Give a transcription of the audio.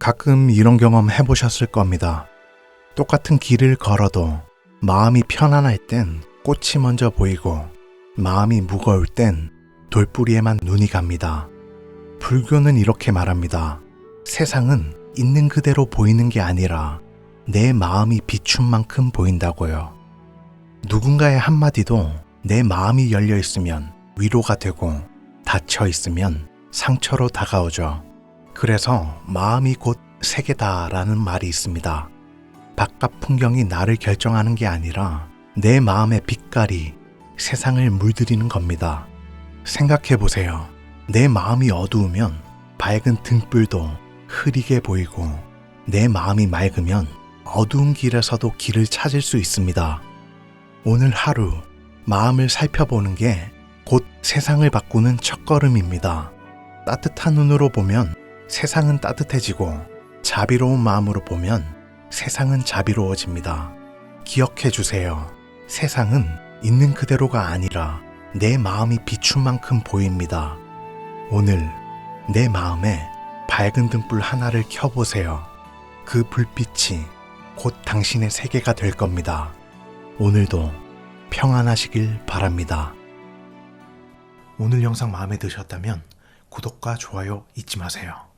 가끔 이런 경험 해보셨을 겁니다. 똑같은 길을 걸어도 마음이 편안할 땐 꽃이 먼저 보이고 마음이 무거울 땐 돌뿌리에만 눈이 갑니다. 불교는 이렇게 말합니다. 세상은 있는 그대로 보이는 게 아니라 내 마음이 비춘 만큼 보인다고요. 누군가의 한마디도 내 마음이 열려 있으면 위로가 되고 닫혀 있으면 상처로 다가오죠. 그래서 마음이 곧 세계다라는 말이 있습니다. 바깥 풍경이 나를 결정하는 게 아니라 내 마음의 빛깔이 세상을 물들이는 겁니다. 생각해 보세요. 내 마음이 어두우면 밝은 등불도 흐리게 보이고 내 마음이 맑으면 어두운 길에서도 길을 찾을 수 있습니다. 오늘 하루 마음을 살펴보는 게 곧 세상을 바꾸는 첫걸음입니다. 따뜻한 눈으로 보면 세상은 따뜻해지고 자비로운 마음으로 보면 세상은 자비로워집니다. 기억해 주세요. 세상은 있는 그대로가 아니라 내 마음이 비춘 만큼 보입니다. 오늘 내 마음에 밝은 등불 하나를 켜보세요. 그 불빛이 곧 당신의 세계가 될 겁니다. 오늘도 평안하시길 바랍니다. 오늘 영상 마음에 드셨다면 구독과 좋아요 잊지 마세요.